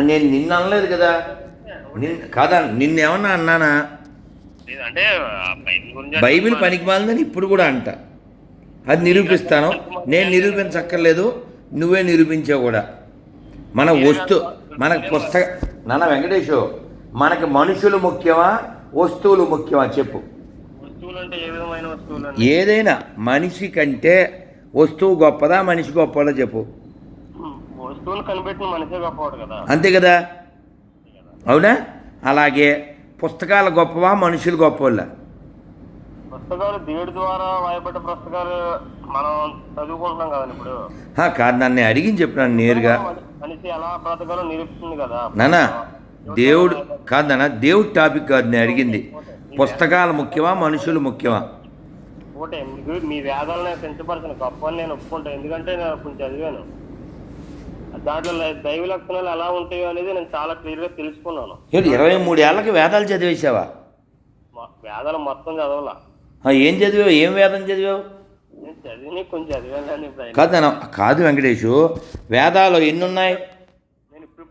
నేను నిన్ను అనలేదు కదా. కాదా నిన్నేమన్నా అన్నానా? అంటే బైబిల్ పనికి మాలిందని ఇప్పుడు కూడా అంట. అది నిరూపిస్తాను. నేను నిరూపించక్కర్లేదు. నువ్వే నిరూపించావు కూడా. మన వస్తు మనకు పుస్తక నాన్న వెంకటేషు మనకి మనుషులు ముఖ్యమా? వస్తువులు ముఖ్యమా? చెప్పు. ఏదైనా మనిషి కంటే వస్తువు గొప్పదా? మనిషి గొప్పదా చెప్పు. వస్తువులు కనిపెట్టిన మనిషే గొప్పవాడు కదా. అంతే కదా? అవునా? అలాగే పుస్తకాలు గొప్పవా మనుషులు గొప్పవాళ్ళ? పుస్తకాలు దేవుడి ద్వారా వాయబడ్డ పుస్తకాలు మనం చదువుకుంటున్నాం కదా ఇప్పుడు. కాదు నన్ను అడిగింది చెప్పినాను నేరుగా. మనిషి ఎలా బ్రతకాలో నిరూపిస్తుంది కదా. నానా దేవుడు కాదు నాన్న దేవుడు టాపిక్ కాదు నేను అడిగింది. పుస్తకాలు ముఖ్యమా మనుషులు ముఖ్యమా? ఒకటే మీ వేదాలను పెంచబడుతున్న గొప్ప నేను ఒప్పుకుంటాను ఎందుకంటే నేను కొంచెం చదివాను. దాంట్లో దైవ లక్షణాలు ఎలా ఉంటాయో అనేది నేను చాలా క్లియర్గా తెలుసుకున్నాను. ఇరవై మూడేళ్ళకి వేదాలు చదివేశావా? వేదాలు మొత్తం చదవాల. ఏం చదివావు? ఏం వేదం చదివావు? చదివాను కాదు నాన్న కాదు వెంకటేషు వేదాలు ఎన్ని ఉన్నాయి నేను ఇప్పుడు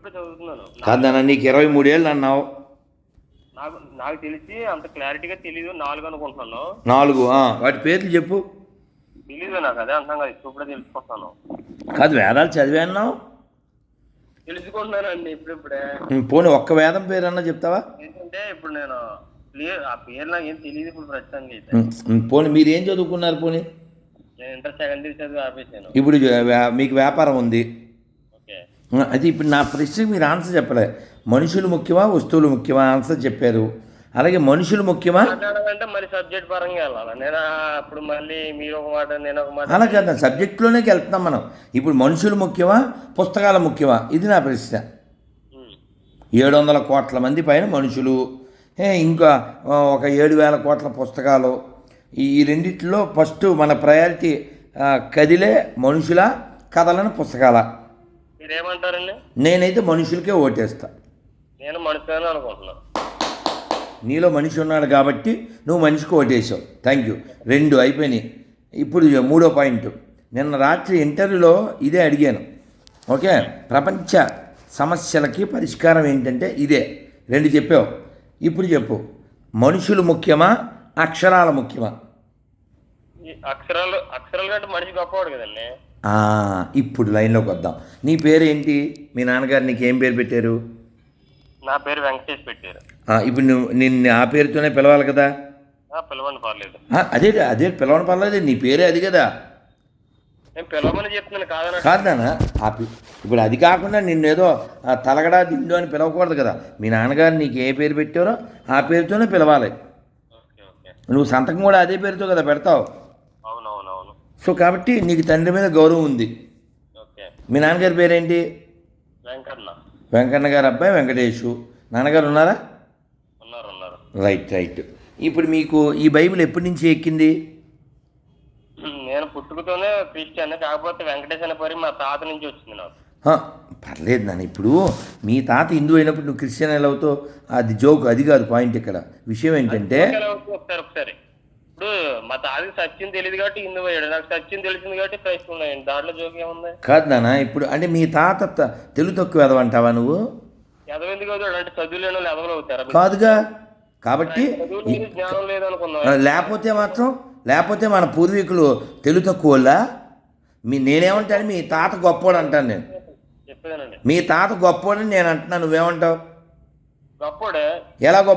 కాదు నాన్న నీకు ఇరవై మూడేళ్ళు అన్నావు. నాకు నాకు తెలిసి అంత క్లారిటీగా తెలీదు నాలుగు అనుకుంటున్నాను. నాలుగు వాటి పేర్లు చెప్పు. తెలీదు నాకు అదే కదా ఇప్పుడే తెలుసుకుంటున్నాను. కాదు వేదాలు చదివా అన్నావు? తెలుసుకుంటున్నానండి ఇప్పుడిప్పుడే. పోనీ ఒక్క వేదం పేరన్నా చెప్తావా? ఏంటంటే ఇప్పుడు నేను క్లియర్ ఆ పేరు నాకు ఏం తెలియదు ఇప్పుడు ప్రస్తుతానికి అయితే. పోనీ మీరు ఏం చదువుకున్నారు పోనీ? నేను ఇంటర్ సెకండ్ ఇయర్ చదివి ఆపేసాను ఇప్పుడు మీకు వ్యాపారం ఉంది. ఓకే. అయితే ఇప్పుడు నా ప్రశ్నకి మీరు ఆన్సర్ చెప్పలే. మనుషులు ముఖ్యమా వస్తువులు ముఖ్యమా? ఆన్సర్ చెప్పారు. అలాగే మనుషులు ముఖ్యమా? మాట్లాడాలంటే మరి సబ్జెక్ట్ పరంగా వెళ్ళాలి? నేను అప్పుడు మళ్ళీ మీరు ఒక మాట నేను ఒక మాట అలా కదా సబ్జెక్టులోనే వెళ్తున్నాం మనం. ఇప్పుడు మనుషులు ముఖ్యమా? పుస్తకాలు ముఖ్యమా? ఇది నా ప్రశ్న. ఏడు వందల కోట్ల మంది పైన మనుషులు. ఏ, ఇంకా ఒక ఏడు వేల కోట్ల పుస్తకాలు. ఈ రెండిట్లో ఫస్ట్ మన ప్రయారిటీ కదిలే మనుషుల కథలను పుస్తకాల. మీరేమంటారండి? నేనైతే మనుషులకే ఓటేస్తా. నేను మనుషులని అనుకుంటున్నాను నీలో మనిషి ఉన్నాడు కాబట్టి నువ్వు మనిషికి ఓటేసావు. థ్యాంక్ యూ రెండు అయిపోయినాయి. ఇప్పుడు మూడో పాయింట్. నిన్న రాత్రి ఇంటర్వ్యూలో ఇదే అడిగాను. ఓకే? ప్రపంచ సమస్యలకి పరిష్కారం ఏంటంటే ఇదే. రెండు చెప్పావు. ఇప్పుడు చెప్పు. మనుషులు ముఖ్యమా? అక్షరాల ముఖ్యమా? అక్షరాలు అక్షరాలు కంటే మనిషి గొప్పవాడు కదండి. ఇప్పుడు లైన్లోకి వద్దాం. నీ పేరేంటి? మీ నాన్నగారు నీకు ఏం పేరు పెట్టారు? నా పేరు వెంకటేష్ పెట్టారు. ఇప్పుడు నువ్వు నిన్ను ఆ పేరుతోనే పిలవాలి కదా? పిలవండి పర్లేదు. అదే అదే పిలవని పర్లేదు నీ పేరే అది కదా? నేను పిలవమని చెప్తున్నాను కాదు నాన్న ఆ పి- ఇప్పుడు అది కాకుండా నిన్నేదో ఆ తలగడా దిండు అని పిలవకూడదు కదా? మీ నాన్నగారు నీకు ఏ పేరు పెట్టారో ఆ పేరుతోనే పిలవాలి. Okay okay. నువ్వు సంతకం కూడా అదే పేరుతో కదా పెడతావు? అవునవునవును. సో కాబట్టి నీకు తండ్రి మీద గౌరవం ఉంది. ఓకే. మీ నాన్నగారి పేరేంటి? వెంకన్న. వెంకన్న గారు అబ్బాయి వెంకటేషు. నాన్నగారు ఉన్నారా? ఉన్నారు ఉన్నారు. Right right. ఇప్పుడు మీకు ఈ బైబిల్ ఎప్పటి నుంచి ఎక్కింది? నేను పుట్టుకతోనే క్రిస్టియన్ కాకపోతే వెంకటేష్ అనే పేరు మా తాత నుంచి వచ్చింది నాకు. పర్లేదు నాన్న ఇప్పుడు మీ తాత హిందూ అయినప్పుడు నువ్వు క్రిస్టియన్ ఎలా అవుతావు? అది జోక్ అది కాదు పాయింట్ ఇక్కడ. విషయం ఏంటంటే ఒకసారి ఒకసారి. ఇప్పుడు మా తాతకి సత్యం తెలియదు కాబట్టి హిందూ అయ్యాడు నాకు సత్యం తెలిసింది కాబట్టి క్రైస్తవులు అయ్యండి దాంట్లో జోకి ఏముంది? కాదు నాన్న ఇప్పుడు అంటే మీ తాత త- తెలుగు తక్కువ ఎదవంటావా నువ్వు? ఎదవ ఎందుకు అవుతాడు? అంటే చదువు లేని వాళ్ళు ఎదవలు అవుతారా? కాదుగా. కాబట్టి జ్ఞానం లేదు అనుకున్నాం ఆ, లేకపోతే మాత్రం లేకపోతే మన పూర్వీకులు తెలుగు తక్కువ వాళ్ళా? మీ నేనేమంటాను మీ తాత గొప్పోడు అంటాను నేను. మీ తాత గొప్పోడని నేను అంటున్నాను నువ్వేమంటావు? గొప్పోడే? ఎలా గొప్ప